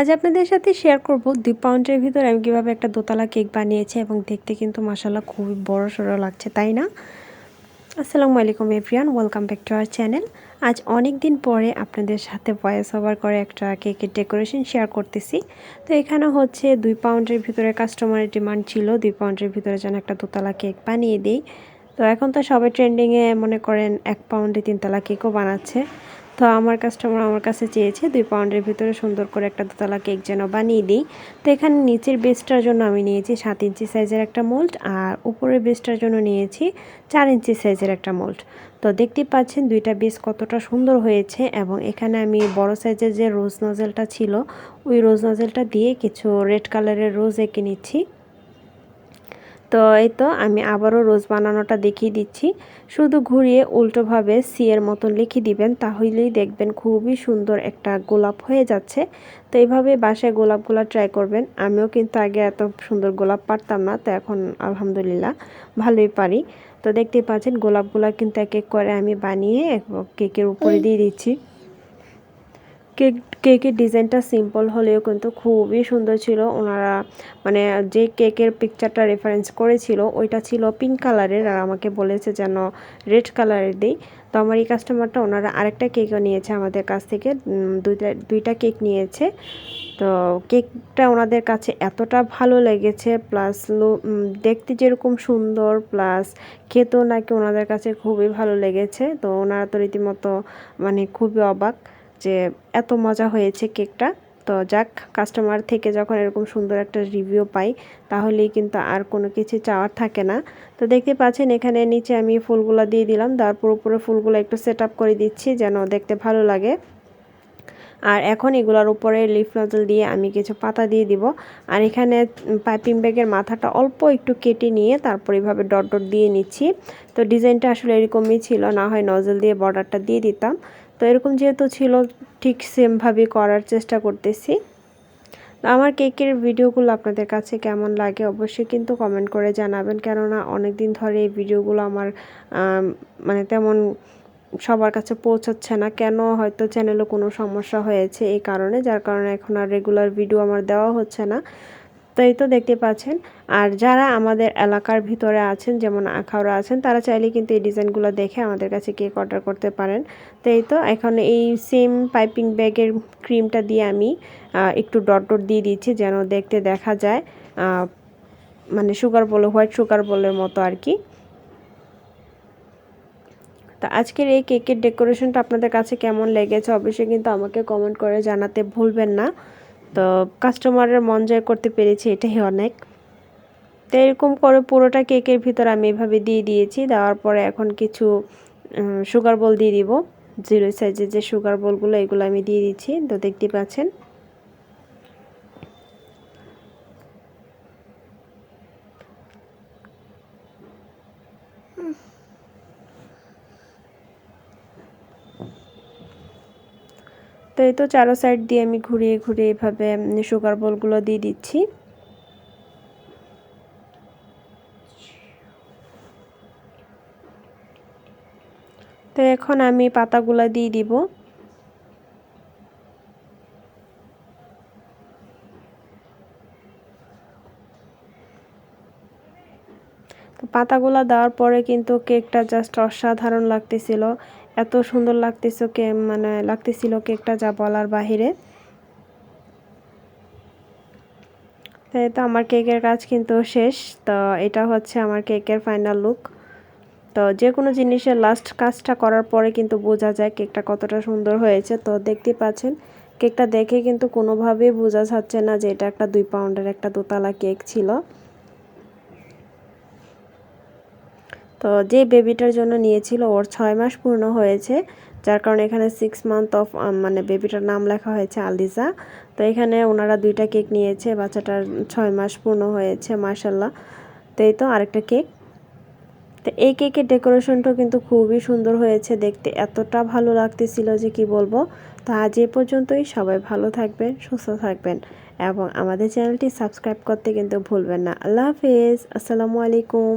আজ আপনাদের সাথে শেয়ার করব দুই পাউন্ডের ভিতরে আমি কীভাবে একটা দোতলা কেক বানিয়েছি এবং দেখতে কিন্তু মাসাল্লাহ খুবই বড় সড়ো লাগছে, তাই না? আসসালামু আলাইকুম everyone welcome back to our channel আজ অনেক দিন পরে আপনাদের সাথে ভয়েস ওভার করে একটা কেকের ডেকোরেশন শেয়ার করতেছি। তো এখানে হচ্ছে দুই পাউন্ডের ভিতরে কাস্টমারের ডিমান্ড ছিল, দুই পাউন্ডের ভিতরে যেন একটা দোতলা কেক বানিয়ে দিই। তো এখন তো সবাই ট্রেন্ডিংয়ে মনে করেন এক পাউন্ডে তিনতলা কেকও বানাচ্ছে। তো আমার কাস্টমার আমার কাছে চেয়েছে দুই পাউন্ডের ভিতরে সুন্দর করে একটা দোতলা কেক যেন বানিয়ে দিই। তো এখানে নিচের বেসটার জন্য আমি নিয়েছি সাত ইঞ্চি সাইজের একটা মোল্ড আর উপরের বেসটার জন্য নিয়েছি চার ইঞ্চি সাইজের একটা মোল্ড তো দেখতে পাচ্ছেন দুইটা বেস কতটা সুন্দর হয়েছে এবং এখানে আমি বড় সাইজের যে রোজ নজেলটা ছিল, ওই রোজ নজেলটা দিয়ে কিছু রেড কালারের রোজ এঁকে নিচ্ছি। তো এই তো আমি আবারও রোজ বানানোটা দেখিয়ে দিচ্ছি। শুধু ঘুরিয়ে উল্টোভাবে সি এর মতন লিখে দিবেন তাহলেই দেখবেন খুবই সুন্দর একটা গোলাপ হয়ে যাচ্ছে। তো এইভাবে বাসায় গোলাপগুলো ট্রাই করবেন। আমিও কিন্তু আগে এত সুন্দর গোলাপ পারতাম না তো এখন আলহামদুলিল্লাহ ভালোই পারি। তো দেখতে পাচ্ছেন গোলাপগুলো কিন্তু এক এক করে আমি বানিয়ে কেকের উপরে দিয়ে দিচ্ছি। কেক কেকের ডিজাইনটা সিম্পল হলেও কিন্তু খুবই সুন্দর ছিল। ওনারা মানে যে কেকের পিকচারটা রেফারেন্স করেছিল, ওইটা ছিল পিঙ্ক কালারের আর আমাকে বলেছে যেন রেড কালারের দিই। তো আমার এই কাস্টমারটা ওনারা আরেকটা কেকও নিয়েছে আমাদের কাছ থেকে দুইটা দুইটা কেক নিয়েছে। তো কেকটা ওনাদের কাছে এতটা ভালো লেগেছে প্লাস দেখতে যেরকম সুন্দর প্লাস খেতেও নাকি ওনাদের কাছে খুবই ভালো লেগেছে। তো ওনারা তো রীতিমতো মানে খুবই অবাক। যে এত মজা হয়েছে কেকটা। তো যাক কাস্টমার থেকে যখন এরকম সুন্দর একটা রিভিউ পাই, তাহলেই কিন্তু আর কোনো কিছু চাওয়ার থাকে না। তো দেখতে পাচ্ছেন এখানে নিচে আমি ফুলগুলো দিয়ে দিলাম। তারপর উপরে ফুলগুলো একটু সেট করে দিচ্ছি যেন দেখতে ভালো লাগে। আর এখন এগুলোর উপরে লিফ নজল দিয়ে আমি কিছু পাতা দিয়ে দিব। আর এখানে পাইপিং ব্যাগের মাথাটা অল্প একটু কেটে নিয়ে তারপর এভাবে ডট ডট দিয়ে নিচ্ছি। তো ডিজাইনটা আসলে এরকমই ছিল, না হয় নজল দিয়ে বর্ডারটা দিয়ে দিতাম। তো এরকম যেহেতু ছিল, ঠিক সেমভাবে করার চেষ্টা করতেছি। আমার কেকের ভিডিওগুলো আপনাদের কাছে কেমন লাগে অবশ্যই কিন্তু কমেন্ট করে জানাবেন। কেননা অনেক দিন ধরে এই ভিডিওগুলো আমার মানে তেমন সবার কাছে পৌঁছাচ্ছে না। কেন হয়তো চ্যানেলে কোনো সমস্যা হয়েছে এই কারণে, যার কারণে এখন আর রেগুলার ভিডিও আমার দেওয়া হচ্ছে না। তো এই তো দেখতে পাচ্ছেন। আর যারা আমাদের এলাকার ভিতরে আছেন, যেমন আখাওড়া আছেন, তারা চাইলে কিন্তু এই ডিজাইনগুলো দেখে আমাদের কাছে কেক অর্ডার করতে পারেন। তো এই তো, এখন এই সেম পাইপিং ব্যাগের ক্রিমটা দিয়ে আমি একটু ডট ডট দিয়ে দিচ্ছি যেন দেখতে দেখা যায়। মানে সুগার বলে, হোয়াইট সুগার বলের মতো আর কি। তো আজকের এই কেকের ডেকোরেশনটা আপনাদের কাছে কেমন লেগেছে অবশ্যই কিন্তু আমাকে কমেন্ট করে জানাতে ভুলবেন না। তো কাস্টমারের মন জয় করতে পেরেছি, এটাই অনেক। তো এরকম করে পুরোটা কেকের ভিতর আমি এভাবে দিয়ে দিয়েছি, দেওয়ার পরে এখন কিছু সুগার বল দিয়ে দিব। জিরো সাইজের যে সুগার বলগুলো এগুলো আমি দিয়ে দিচ্ছি, তো দেখতে পাচ্ছেন। তো এই তো চারো সাইড দিয়ে আমি ঘুরিয়ে ঘুরিয়ে এভাবে সুগার বলগুলো দিয়ে দিচ্ছি। তো এখন আমি পাতাগুলা দিয়ে দিব। পাতাগুলো দেওয়ার পরে কিন্তু কেকটা জাস্ট অসাধারণ লাগতেছিল। এত সুন্দর লাগতেছে কে মানে লাগতেছিল কেকটা যা বলার বাহিরে। তাই তো আমার কেকের কাজ কিন্তু শেষ, তো এটা হচ্ছে আমার কেকের ফাইনাল লুক তো যে কোনো জিনিসের লাস্ট কাজটা করার পরে কিন্তু বোঝা যায় কেকটা কতটা সুন্দর হয়েছে। তো দেখতে পাচ্ছেন, কেকটা দেখে কিন্তু কোনোভাবেই বোঝা যাচ্ছে না যে এটা একটা দুই পাউন্ডের একটা দোতলা কেক ছিল। তো যে বেবিটার জন্য নিয়েছিল, ওর ছয় মাস পূর্ণ হয়েছে। যার কারণে এখানে সিক্স মান্থ অফ মানে বেবিটার নাম লেখা হয়েছে আলিজা। তো এখানে ওনারা দুইটা কেক নিয়েছে, বাচ্চাটার ছয় মাস পূর্ণ হয়েছে মার্শাল্লাহ তো এই তো আরেকটা কেক তো এই কেকের ডেকোরেশনটাও কিন্তু খুবই সুন্দর হয়েছে দেখতে। এতটা ভালো লাগতেছিল যে কি বলব? তো আজ এ পর্যন্তই। সবাই ভালো থাকবেন, সুস্থ থাকবেন এবং আমাদের চ্যানেলটি সাবস্ক্রাইব করতে কিন্তু ভুলবেন না। আল্লাহ হাফিজ। আসসালামু আলাইকুম।